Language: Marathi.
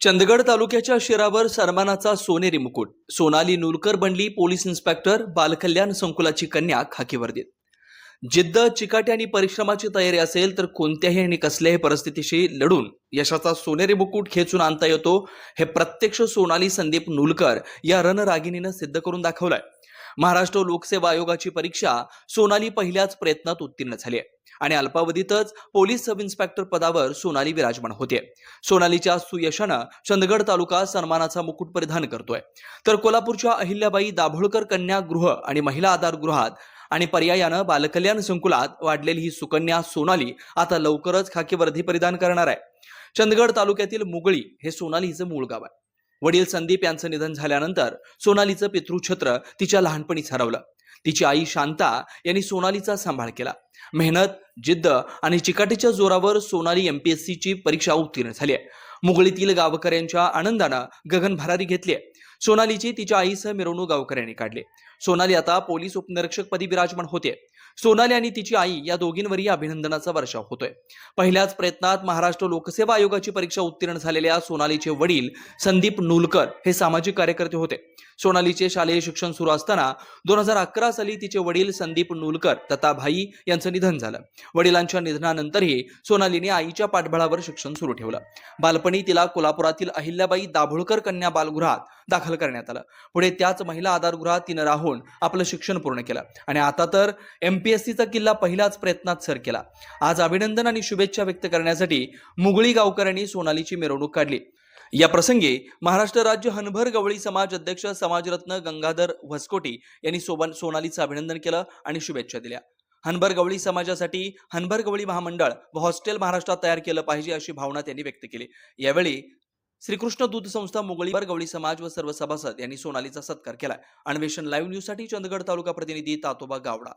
चंदगड तालुक्याच्या शिरावर सन्मानाचा सोनेरी मुकुट. सोनाली नूलकर बनली पोलीस इन्स्पेक्टर बालकल्याण संकुलाची कन्या खाकीवर्दीत. जिद्द चिकाटी आणि परिश्रमाची तयारी असेल तर कोणत्याही आणि कसल्याही परिस्थितीशी लढून यशाचा सोनेरी मुकुट खेचून आणता येतो हे प्रत्यक्ष सोनाली संदीप नूलकर या रणरागिणीनं सिद्ध करून दाखवलंय. महाराष्ट्र लोकसेवा आयोगाची परीक्षा सोनाली पहिल्याच प्रयत्नात उत्तीर्ण झाली आहे. आणि अल्पावधीतच पोलीस सब इन्स्पेक्टर पदावर सोनाली विराजमान होते. सोनालीच्या सुयशानं चंदगड तालुका सन्मानाचा मुकुट परिधान करतोय. तर कोल्हापूरच्या अहिल्याबाई दाभोळकर कन्या गृह आणि महिला आधार गृहात आणि पर्यायानं बालकल्याण संकुलात वाढलेली ही सुकन्या सोनाली आता लवकरच खाकी वर्दी परिधान करणार आहे. चंदगड तालुक्यातील मुगळी हे सोनालीचं मूळ गाव आहे. वडील संदीप यांचं निधन झाल्यानंतर सोनालीचं पितृछत्र तिच्या लहानपणीच हरवलं. तिची आई शांता यांनी सोनालीचा सांभाळ केला. मेहनत जिद्द आणि चिकाटीच्या जोरावर सोनाली एम पी एस सीची परीक्षा उत्तीर्ण झाली आहे. मुगळीतील गावकऱ्यांच्या आनंदानं गगन भरारी घेतली आहे. सोनालीची तिच्या आईसह मिरवणूक गावकऱ्यांनी काढली सोनाली आता पोलीस उपनिरीक्षक पदी विराजमान होते. सोनाली आणि तिची आई या दोघींवरही अभिनंदनाचा वर्षाव होतोय. पहिल्याच प्रयत्नात महाराष्ट्र लोकसेवा आयोगाची परीक्षा उत्तीर्ण झालेल्या सोनालीचे वडील संदीप नूलकर हे सामाजिक कार्यकर्ते होते. सोनालीचे शालेय शिक्षण सुरू असताना दोन हजार अकरा साली तिचे वडील संदीप नूलकर तथा भाई यांचं निधन झालं. वडिलांच्या निधनानंतरही सोनालीने आईच्या पाठबळावर शिक्षण सुरू ठेवलं. बालपणी तिला कोल्हापुरातील अहिल्याबाई दाभोळकर कन्या बालगृहात दाखल करण्यात आलं. पुढे त्याच महिला आधारगृहात तिनं राहून आपलं शिक्षण पूर्ण केलं. आणि आता तर एमपीएससीचा किल्ला पहिल्याच प्रयत्नात सर केला. आज अभिनंदन आणि शुभेच्छा व्यक्त करण्यासाठी मुगळी गावकऱ्यांनी सोनालीची मिरवणूक काढली. या प्रसंगी महाराष्ट्र राज्य हनभर गवळी समाज अध्यक्ष समाजरत्न गंगाधर वसकोटी यांनी सोबन सोनालीचं अभिनंदन केलं आणि शुभेच्छा दिल्या. हनभर गवळी समाजासाठी हनभर गवळी महामंडळ व हॉस्टेल महाराष्ट्रात तयार केलं पाहिजे अशी भावना त्यांनी व्यक्त केली. यावेळी श्रीकृष्ण दूध संस्था मुगळीवर गवळी समाज व सर्व सभासद यांनी सोनालीचा सत्कार केला. अन्वेषण लाईव्ह न्यूजसाठी चंदगड तालुका प्रतिनिधी तातोबा गावडा.